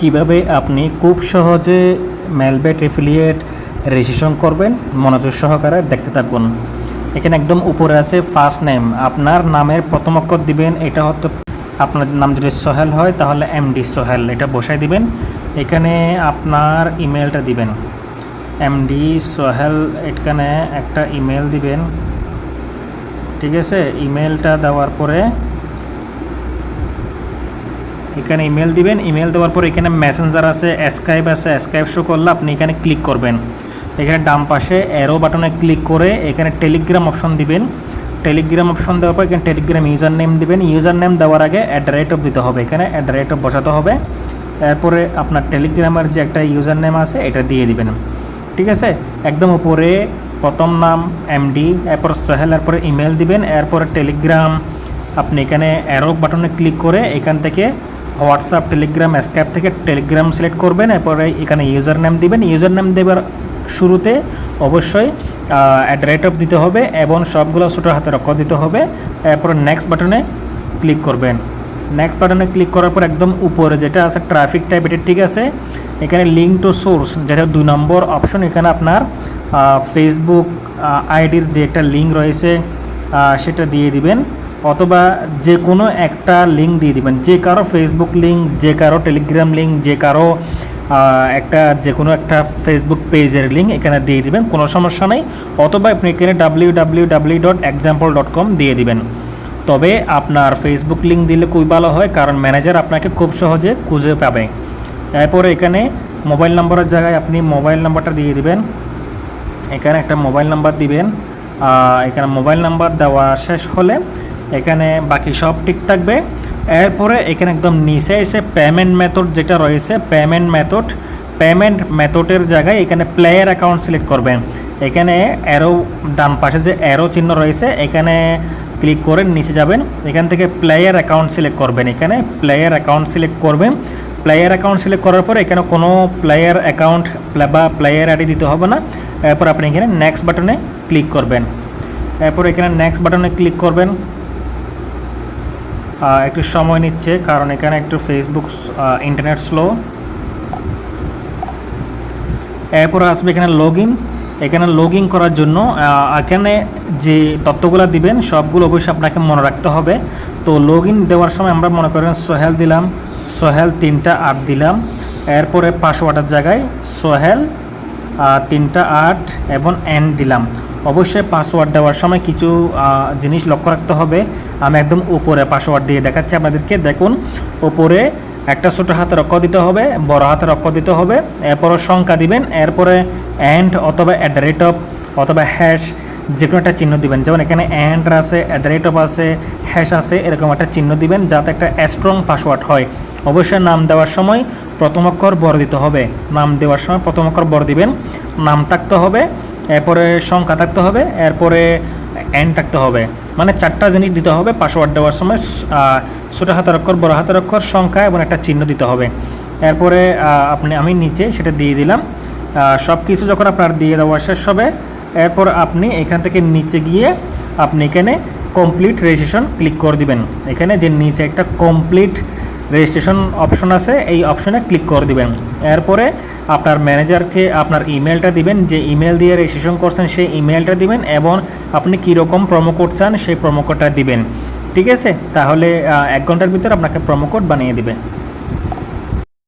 কীভাবে আপনি খুব সহজে মেলবেট এফিলিয়েট রেজিস্ট্রেশন করবেন? মনোযোগ সহকারে দেখতে থাকুন। এখানে একদম উপরে আছে ফার্স্ট নেম আপনার নামের প্রথম অক্ষর দিবেন, এটা হয়তো আপনার নাম যদি সোহেল হয়, তাহলে এমডি সোহেল, এটা বসাই দিবেন। এখানে আপনার ইমেলটা দিবেন। এমডি সোহেল, এখানে একটা ইমেল দিবেন। ঠিক আছে? ইমেলটা দেওয়ার পরে এখানে ইমেল দিবেন ইমেল দেওয়ার পর এখানে মেসেঞ্জার আছে স্কাইপ আছে স্কাইপ শো করলে আপনি এখানে ক্লিক করবেন। এখানে ডান পাশে অ্যারো বাটনে ক্লিক করে এখানে টেলিগ্রাম অপশন দিবেন। টেলিগ্রাম অপশন দেওয়ার পর এখানে টেলিগ্রাম ইউজার নেম দিবেন। ইউজার নেম দেওয়ার আগে অ্যাট দ্য রেট অফ দিতে হবে। এখানে অ্যাট দ্য রেট অফ বসাতে হবে। এরপরে আপনার টেলিগ্রামের যে একটা ইউজার নেম আছে, এটা দিয়ে দিবেন। ঠিক আছে? একদম উপরে প্রথম নাম এমডি এরপর সোহেল এরপরে ইমেল দিবেন। এরপরে টেলিগ্রাম আপনি এখানে অ্যারো বাটনে ক্লিক করে এখান থেকে হোয়াটসঅ্যাপ, টেলিগ্রাম স্ক্যাপ থেকে টেলিগ্রাম সিলেক্ট করবেন, এরপরে এখানে ইউজার নেম দিবেন। ইউজার নেম দেবার শুরুতে অবশ্যই অ্যাট রেট অফ দিতে হবে এবং সবগুলো ছোটো হাতে রক্ষ দিতে হবে। এরপর নেক্সট বাটনে ক্লিক করবেন। নেক্সট বাটনে ক্লিক করার পর একদম উপরে যেটা আছে ট্রাফিক টাইপ এটা ঠিক আছে। এখানে লিঙ্ক টু সোর্স যেটা দুই নম্বর অপশন এখানে আপনার ফেসবুক আইডির যে একটা লিঙ্ক রয়েছে সেটা দিয়ে দিবেন। অথবা যে কোনো একটা লিঙ্ক দিয়ে দিবেন। যে কারও ফেসবুক লিঙ্ক যে কারও টেলিগ্রাম লিঙ্ক যে কারও একটা, যে কোনো একটা ফেসবুক পেজের লিঙ্ক এখানে দিয়ে দিবেন। কোনো সমস্যা নেই। অথবা আপনি এখানে W W dot example dot com দিয়ে দিবেন। তবে আপনার ফেসবুক লিঙ্ক দিলে খুবই ভালো হয়, কারণ ম্যানেজার আপনাকে খুব সহজে খুঁজে পাবে। এরপরে এখানে মোবাইল নম্বরের জায়গায় আপনি মোবাইল নাম্বারটা দিয়ে দিবেন। এখানে একটা মোবাইল নাম্বার দিবেন। এখানে মোবাইল নাম্বার দেওয়া শেষ হলে এখানে বাকি সব ঠিক থাকবে। এরপরে এখানে একদম নিচে এসে পেমেন্ট মেথড যেটা রয়েছে পেমেন্ট মেথড পেমেন্ট মেথডের জায়গায় এখানে প্লেয়ার অ্যাকাউন্ট সিলেক্ট করবেন। এখানে অ্যারো ডান পাশে যে অ্যারো চিহ্ন রয়েছে, এখানে ক্লিক করে নিচে যাবেন। এখান থেকে প্লেয়ার অ্যাকাউন্ট সিলেক্ট করবেন। এখানে প্লেয়ার অ্যাকাউন্ট সিলেক্ট করবেন। প্লেয়ার অ্যাকাউন্ট সিলেক্ট করার পর এখানে কোনো প্লেয়ার অ্যাকাউন্ট বা প্লেয়ার আইডি দিতে হবে না। এরপর আপনি এখানে নেক্সট বাটনে ক্লিক করবেন। এরপর এখানে নেক্সট বাটনে ক্লিক করবেন। একটু সময় নিচ্ছে, কারণ এখানে একটু ফেসবুক ইন্টারনেট স্লো এরপর আসবে এখানে লগ ইন এখানে লগ ইন করার জন্য এখানে যে তথ্যগুলো দিবেন, সবগুলো অবশ্যই আপনাকে মনে রাখতে হবে। তো লগ ইন দেওয়ার সময় আমরা মনে করেন সোহেল দিলাম, সোহেল তিনটা আট দিলাম। এরপরে পাসওয়ার্ডের জায়গায় সোহেল তিনটা আট এবং এন দিলাম। অবশ্যই পাসওয়ার্ড দেওয়ার সময় কিছু জিনিস লক্ষ্য রাখতে হবে। আমি একদম উপরে পাসওয়ার্ড দিয়ে দেখাচ্ছি আপনাদেরকে। দেখুন, উপরে একটা ছোটো হাতের অক্ষ দিতে হবে, বড় হাতের অক্ষ দিতে হবে। এরপরে সংখ্যা দিবেন, এরপরে অ্যান্ড অথবা অ্যাট দ্য রেট অফ অথবা হ্যাশ যে কোনো একটা চিহ্ন দিবেন। যেমন এখানে অ্যান্ড আছে অ্যাট দ্য রেট অফ আছে হ্যাশ আছে, এরকম একটা চিহ্ন দিবেন, যাতে একটা স্ট্রং পাসওয়ার্ড হয়। অবশ্যই নাম দেওয়ার সময় প্রথম অক্ষর বড় দিতে হবে। নাম দেওয়ার সময় প্রথম অক্ষর বড় দিবেন। নাম থাকতে হবে। এরপরে সংখ্যা থাকতে হবে, এরপরে এন থাকতে হবে। মানে চারটা জিনিস দিতে হবে পাসওয়ার্ড দেওয়ার সময় ছোটো হাতের অক্ষর, বড় হাতের অক্ষর, সংখ্যা এবং একটা চিহ্ন দিতে হবে। এরপরে আপনি, আমি নিচে সেটা দিয়ে দিলাম। সব কিছু যখন আপনার দিয়ে দেওয়া শেষ হবে, এরপর আপনি এখান থেকে নিচে গিয়ে আপনি এখানে কমপ্লিট রেজিস্ট্রেশন ক্লিক করে দিবেন। এখানে যে নিচে একটা কমপ্লিট রেজিস্ট্রেশন অপশন আছে, এই অপশনে ক্লিক করে দিবেন। এরপরে আপনার ম্যানেজারকে আপনার ইমেলটা দিবেন, যে ইমেল দিয়ে রেজিস্ট্রেশন করছেন সেই ইমেলটা দিবেন এবং আপনি কীরকম প্রোমো কোড চান সেই প্রোমো কোডটা দিবেন। ঠিক আছে? তাহলে এক ঘণ্টার ভিতর আপনাকে প্রোমো কোড বানিয়ে দিবে।